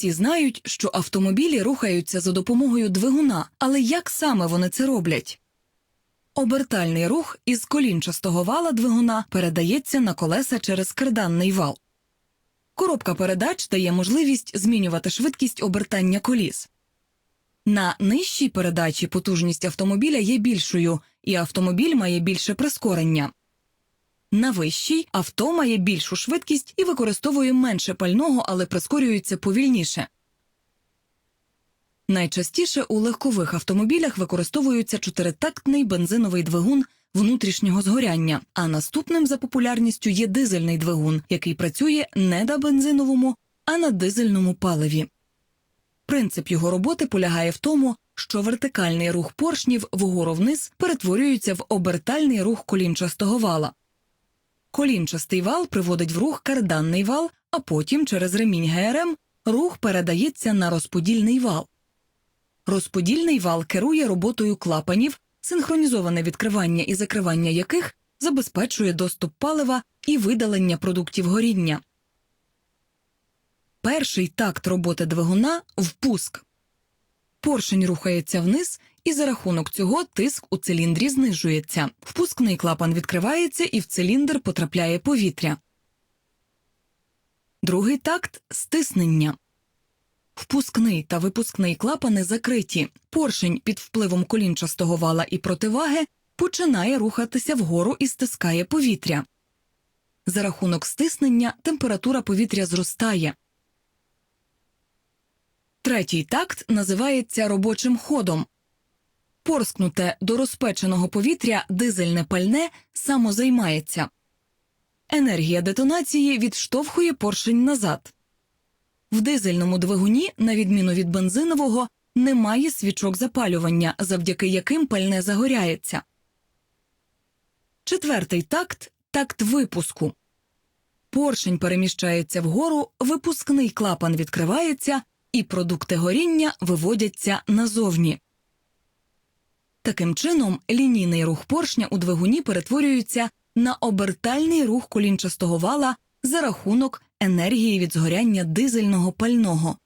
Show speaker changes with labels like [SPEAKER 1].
[SPEAKER 1] Усі знають, що автомобілі рухаються за допомогою двигуна, але як саме вони це роблять? Обертальний рух із колінчастого вала двигуна передається на колеса через карданний вал. Коробка передач дає можливість змінювати швидкість обертання коліс. На нижчій передачі потужність автомобіля є більшою, і автомобіль має більше прискорення. На вищій авто має більшу швидкість і використовує менше пального, але прискорюється повільніше. Найчастіше у легкових автомобілях використовується чотиритактний бензиновий двигун внутрішнього згоряння, а наступним за популярністю є дизельний двигун, який працює не на бензиновому, а на дизельному паливі. Принцип його роботи полягає в тому, що вертикальний рух поршнів вгору вниз перетворюється в обертальний рух колінчастого вала. Колінчастий вал приводить в рух карданний вал, а потім через ремінь ГРМ рух передається на розподільний вал. Розподільний вал керує роботою клапанів, синхронізоване відкривання і закривання яких забезпечує доступ палива і видалення продуктів горіння. Перший такт роботи двигуна впуск. Поршень рухається вниз, і за рахунок цього тиск у циліндрі знижується. Впускний клапан відкривається і в циліндр потрапляє повітря. Другий такт стиснення. Впускний та випускний клапани закриті. Поршень під впливом колінчастого вала і противаги починає рухатися вгору і стискає повітря. За рахунок стиснення температура повітря зростає. Третій такт називається робочим ходом. Порскнуте до розпеченого повітря дизельне пальне самозаймається. Енергія детонації відштовхує поршень назад. В дизельному двигуні, на відміну від бензинового, немає свічок запалювання, завдяки яким пальне загоряється. Четвертий такт такт випуску. Поршень переміщається вгору, випускний клапан відкривається, і продукти горіння виводяться назовні. Таким чином, лінійний рух поршня у двигуні перетворюється на обертальний рух колінчастого вала за рахунок енергії від згоряння дизельного пального.